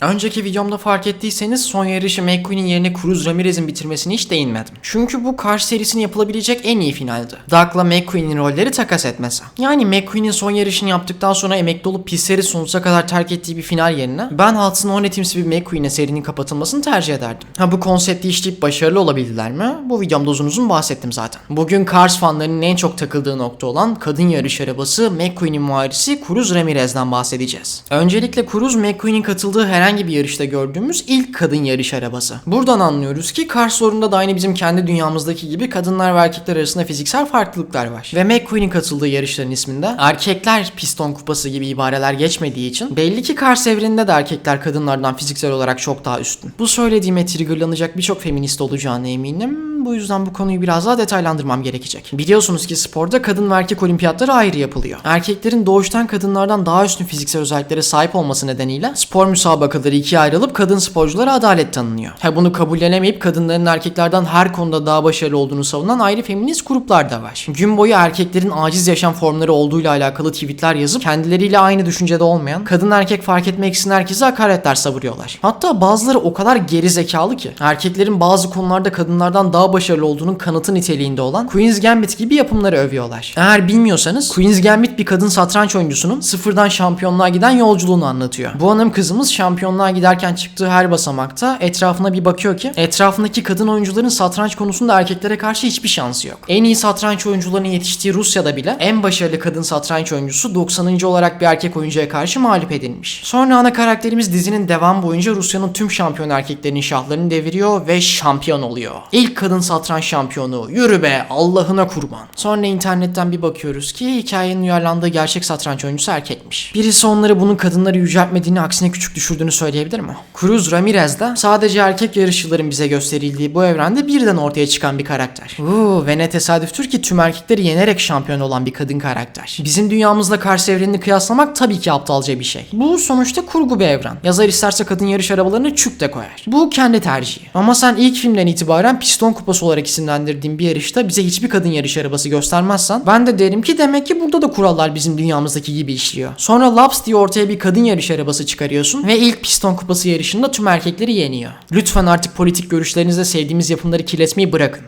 Önceki videomda fark ettiyseniz son yarışı McQueen'in yerine Cruz Ramirez'in bitirmesine hiç değinmedim. Çünkü bu karşı serisinin yapılabilecek en iyi finaldi. Doug'la McQueen'in rolleri takas etmese. Yani McQueen'in son yarışını yaptıktan sonra emekli olup pistleri sonsuza kadar terk ettiği bir final yerine ben Hudson Hornetimsi bir McQueen'e serinin kapatılmasını tercih ederdim. Ha bu konsepti işleyip başarılı olabildiler mi? Bu videomda uzun uzun bahsettim zaten. Bugün Cars fanlarının en çok takıldığı nokta olan kadın yarış arabası McQueen'in muharisi Cruz Ramirez'den bahsedeceğiz. Öncelikle Cruz McQueen'in katıldığı herhangi bir yarışta gördüğümüz ilk kadın yarış arabası. Buradan anlıyoruz ki Cars sorununda da aynı bizim kendi dünyamızdaki gibi kadınlar ve erkekler arasında fiziksel farklılıklar var. Ve McQueen'in katıldığı yarışların isminde erkekler piston kupası gibi ibareler geçmediği için belli ki Cars evreninde de erkekler kadınlardan fiziksel olarak çok daha üstün. Bu söylediğime triggerlanacak birçok feminist olacağına eminim. Bu yüzden bu konuyu biraz daha detaylandırmam gerekecek. Biliyorsunuz ki sporda kadın ve erkek olimpiyatları ayrı yapılıyor. Erkeklerin doğuştan kadınlardan daha üstün fiziksel özelliklere sahip olması nedeniyle spor müsabakaları ikiye ayrılıp kadın sporculara adalet tanınıyor. Ha bunu kabullenemeyip kadınların erkeklerden her konuda daha başarılı olduğunu savunan ayrı feminist gruplar da var. Gün boyu erkeklerin aciz yaşam formları olduğuyla alakalı tweetler yazıp kendileriyle aynı düşüncede olmayan, kadın erkek fark etmeksizin herkese hakaretler savuruyorlar. Hatta bazıları o kadar geri zekalı ki erkeklerin bazı konularda kadınlardan daha başarılı olduğunun kanıtı niteliğinde olan Queen's Gambit gibi yapımları övüyorlar. Eğer bilmiyorsanız Queen's Gambit bir kadın satranç oyuncusunun sıfırdan şampiyonluğa giden yolculuğunu anlatıyor. Bu hanım kızımız şampiyonluğa giderken çıktığı her basamakta etrafına bir bakıyor ki etrafındaki kadın oyuncuların satranç konusunda erkeklere karşı hiçbir şansı yok. En iyi satranç oyuncularının yetiştiği Rusya'da bile en başarılı kadın satranç oyuncusu 90. olarak bir erkek oyuncuya karşı mağlup edilmiş. Sonra ana karakterimiz dizinin devam boyunca Rusya'nın tüm şampiyon erkeklerinin şahlarını deviriyor ve şampiyon oluyor. İlk kadın satranç şampiyonu. Yürü be Allah'ına kurban. Sonra internetten bir bakıyoruz ki hikayenin uyarlandığı gerçek satranç oyuncusu erkekmiş. Birisi onları bunun kadınları yüceltmediğini aksine küçük düşürdüğünü söyleyebilir mi? Cruz Ramirez de sadece erkek yarışçıların bize gösterildiği bu evrende birden ortaya çıkan bir karakter. Uuu ve ne tesadüftür ki tüm erkekleri yenerek şampiyon olan bir kadın karakter. Bizim dünyamızla karşı evrenini kıyaslamak tabii ki aptalca bir şey. Bu sonuçta kurgu bir evren. Yazar isterse kadın yarış arabalarını çük de koyar. Bu kendi tercihi. Ama sen ilk filmden itibaren piston kupası olarak isimlendirdiğin bir yarışta bize hiçbir kadın yarış arabası göstermezsen ben de derim ki demek ki burada da kurallar bizim dünyamızdaki gibi işliyor. Sonra Laps diye ortaya bir kadın yarış arabası çıkarıyorsun ve ilk piston kupası yarışında tüm erkekleri yeniyor. Lütfen artık politik görüşlerinizle sevdiğimiz yapımları kirletmeyi bırakın.